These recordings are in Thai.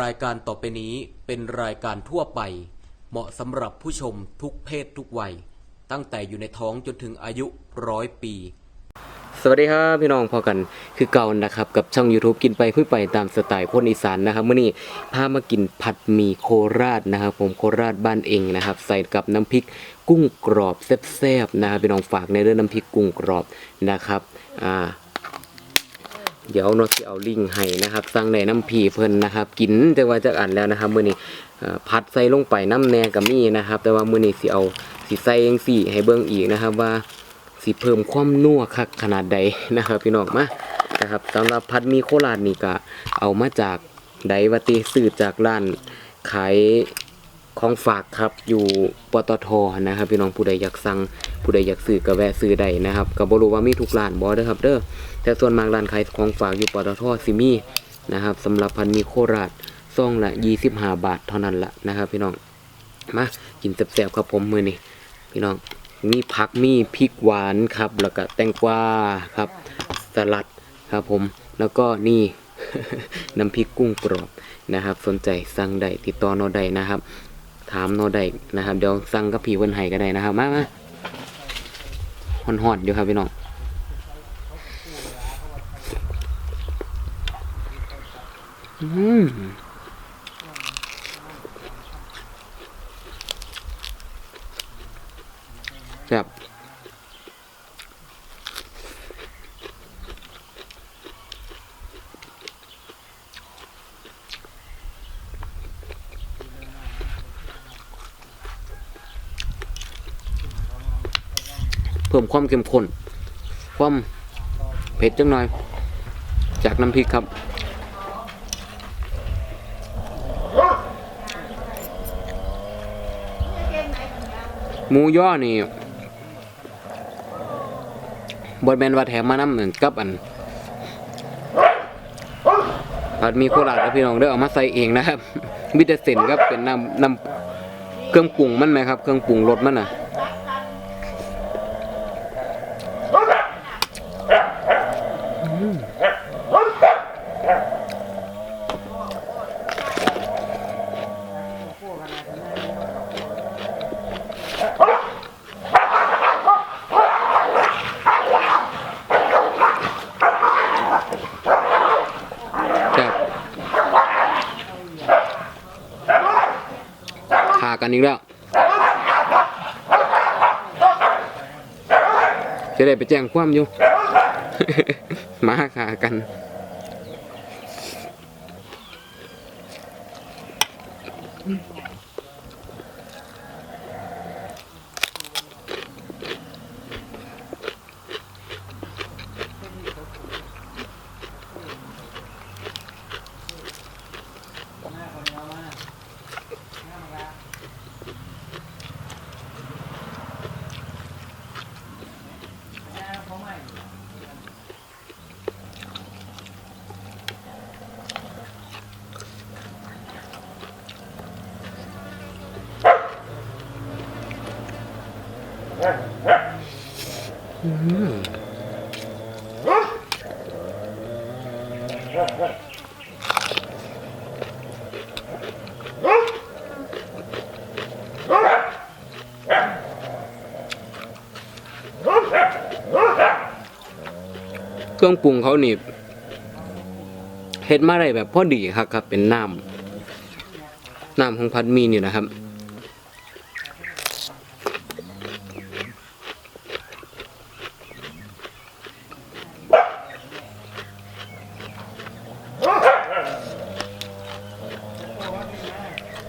รายการต่อไปนี้เป็นรายการทั่วไป เหมาะสำหรับผู้ชมทุกเพศทุกวัย ตั้งแต่อยู่ในท้องจนถึงอายุร้อยปี สวัสดีครับพี่น้องพอกันคือเก่านะครับกับช่อง YouTube กินไปพูดไปตามสไตล์คนอีสานนะครับเมื่อนี้พามากินผัดหมี่โคราชนะครับ ผมโคราชบ้านเองนะครับ ใส่กับน้ำพริกกุ้งกรอบแซ่บๆนะครับพี่น้องฝากในเรื่องน้ำพริกกุ้งกรอบนะครับอ่า เดี๋ยวเนาะที่เอาลิงให้นะครับสั่งในน้ำผีเพิ่นนะครับ กินแต่ว่าจะอ่านแล้วนะครับมื้อนี้เอ่อพัดใส่ลงไปน้ำแหนกับมีนะครับ แต่ว่ามื้อนี้สิเอาสิใส่จังซี่ให้เบิ่งอีกนะครับว่าสิเพิ่มความนัวคักขนาดใดนะครับ พี่น้องมานะครับสำหรับพัดมีโคราชนี่ก็เอามาจากไดวติซื้อจากร้านขายของฝากครับอยู่ปตทนะครับ พี่น้องผู้ใดอยากสั่ง ผู้ใดอยากซื้อก็แวะซื้อได้นะครับก็บ่รู้ว่ามีทุกร้านบ่เด้อครับเด้อแต่ส่วนมากร้านขายของฝากอยู่ปตทซิมีนะครับสำหรับพันมีโคราชซองละ25 บาทเท่านั้นละนะครับพี่น้องมากินแซ่บๆครับผมมือนี่พี่น้องมีผักมีพริกหวานครับ แล้วก็แตงกวาครับสลัดครับผมแล้วก็นี่น้ำพริกกุ้งกรอบนะครับ สนใจสั่งได้ติดต่อนอได้นะครับ ถามนอได้นะครับ เดี๋ยวสั่งกับพี่เพิ่นให้ก็ได้นะครับมามา ฮอนๆอยู่ครับพี่น้องอืมครับ เพิ่มความเข้มข้นความเผ็ดจังหน่อย จากน้ำพริกครับหมูย่อนี่บนแมนว่าแถมมาน้ำเหมือนกับอันอาจมีโคราชแล้วพี่น้องเด้อเอามาใส่เองนะครับมิเตเซนครับเป็นน้ำน้ำเครื่องปรุงมันไหมครับ เครื่องปรุงรสมันน่ะ กันอีกแล้ว จะได้ไปแจ้งความอยู่ มาขากัน เครื่องปรุงเขานี่เฮ็ดมาได้แบบพอดีครับครับเป็นน้ำน้ำของพัดมีนี่นะครับ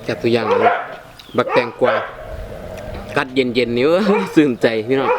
จับตัวอย่างบักแตงกวากัดเย็นๆนี่เอ้ยสื่นใจพี่น้อง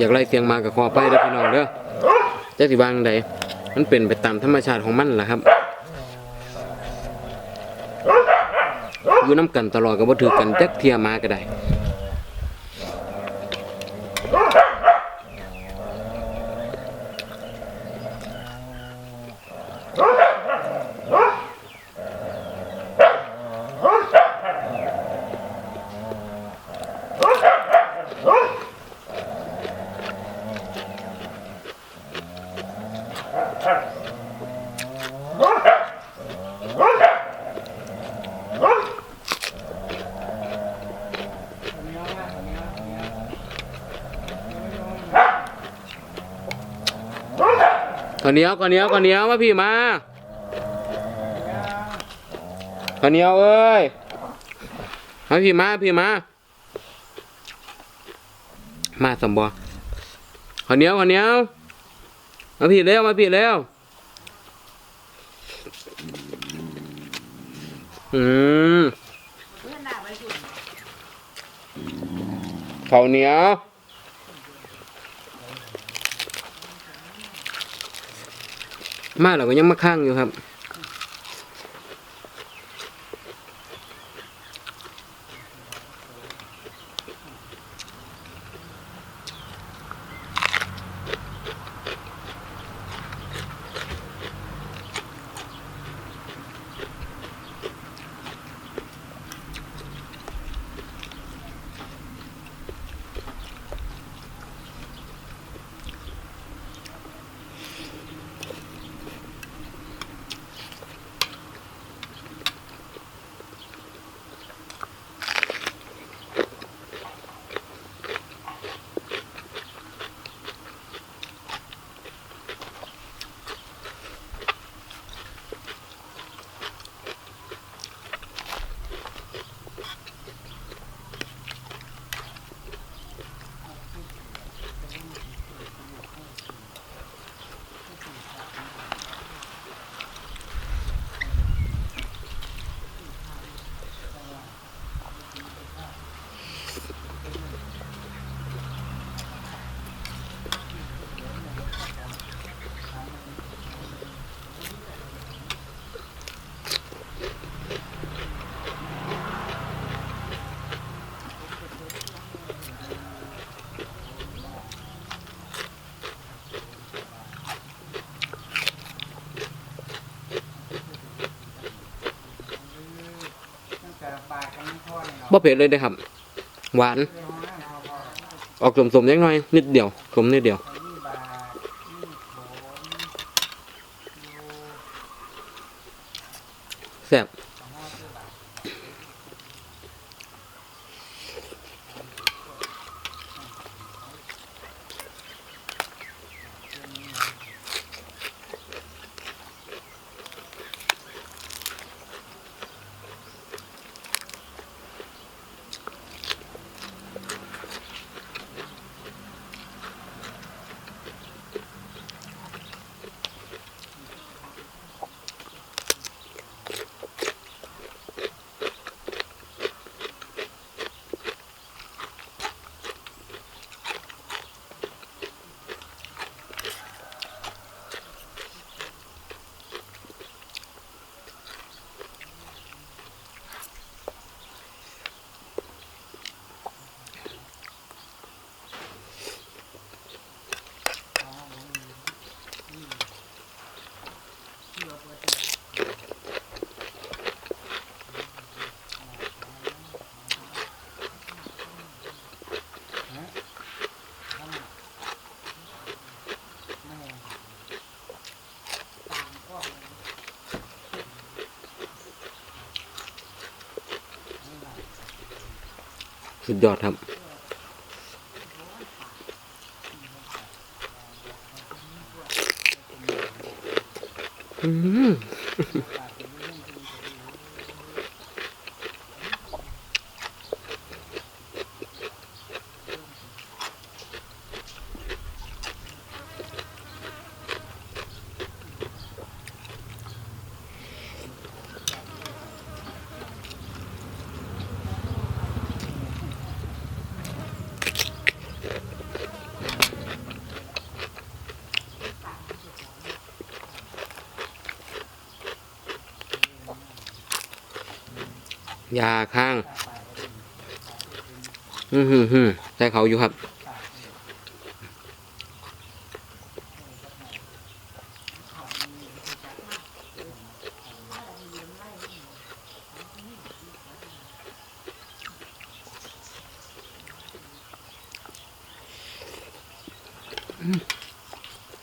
อยากไล่เสียงมากับคอไปเด้อพี่น้องเด้อจักสิวางใดมันเป็นไปตามธรรมชาติของมันล่ะครับอยู่น้ำกันตลอดก็บ่ถือกันจักเทียมาก็ได้ ข้าว เหนียวข้าวเหนียวข้าวเหนียวมาพี่มาข้าวเหนียวเอ้ยมาพี่มาพี่มา มาสมบอข้าวเหนียวข้าวเหนียวมาพี่เร็วมาพี่เร็วอืมข้าวเหนียว มาแล้วก็ยังมาข้างอยู่ครับ บ่เผ็ดเลยเด้ครับ หวาน ออกสมๆนิดหน่อย นิดเดียวสมนิดเดียวแซ่บ สุดยอดครับ อืม ยาข้าง อืมฮึมฮึมใช่เขาอยู่ครับ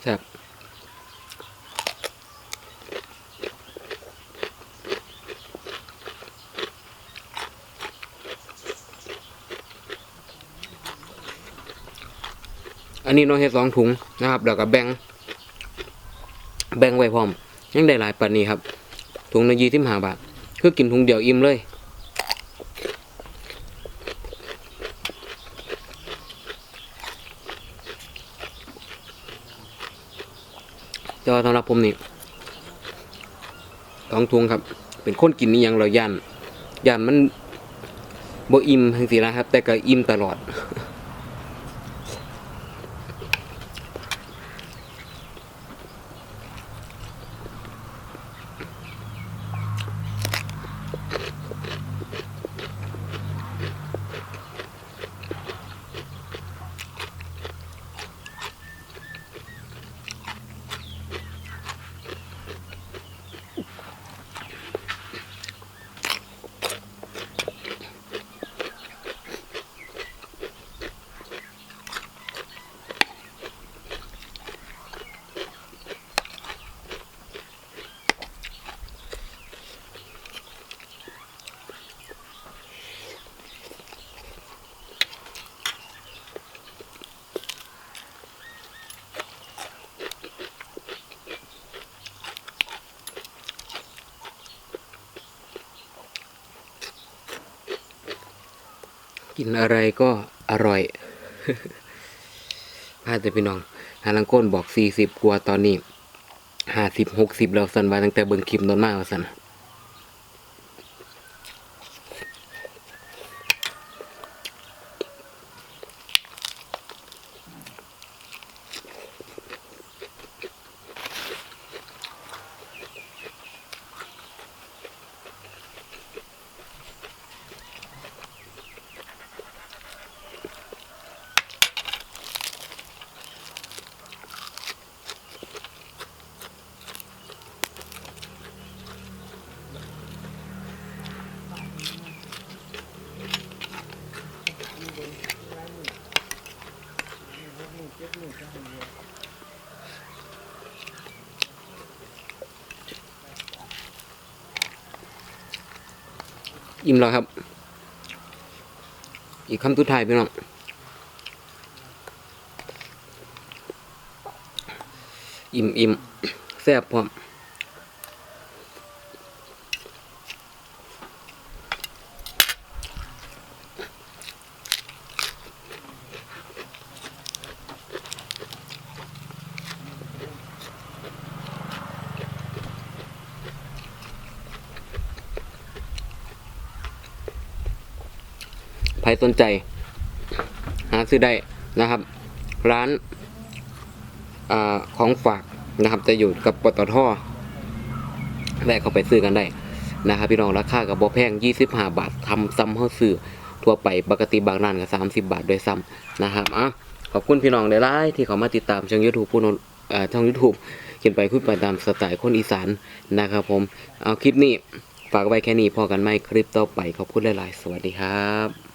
แซ่บ อันนี้น้องเฮ็ดสองถุงนะครับแล้วก็แบ่งแบ่งไว้พร้อม ยังได้หลายปานนี้ครับ ถุงละยี่สิบห้าบาท คือกินถุงเดียวอิ่มเลยแต่ว่าสำหรับผมนี่สองถุงครับ เป็นคนกินนี่ยังเราย่านย่านมันบ่อิ่มทั้งสินะครับ แต่ก็อิ่มตลอด กินอะไรก็อร่อยพาแต่พี่น้องหาลังก้นบอกสี่สิบกว่าตอนนี้ห้าสิบหกสิบแล้วสันว่าตั้งแต่เบิ่งคลิปนนมากว่าสัน อิ่มแล้วครับ อีกคำสุดท้ายพี่น้องอิ่มอิ่มแซ่บพร้อม รสนใจ หาซื้อได้นะครับ ร้านอาของฝากนะครับ จะอยู่กับปตทแวะเข้าไปซื้อกันได้นะครับพี่น้องราคากับบอแพง 25 บาททำซ้ำเข้าซื้อทั่วไปปกติบางร้านก็30 บาทโดวยซ้ำนะครับอะขอบคุณพี่น้องได้ไลายที่เขามาติดตามช่อง YouTube ปูนนเอ่อช่อง YouTube เขียนไปคุยไปตามสไตล์คนอีสานนะครับผม เอาคลิปนี้ ฝากไว้แค่นี้พอกันไหมคลิปต่อไปขอบคุณหลาย ๆ สวัสดีครับ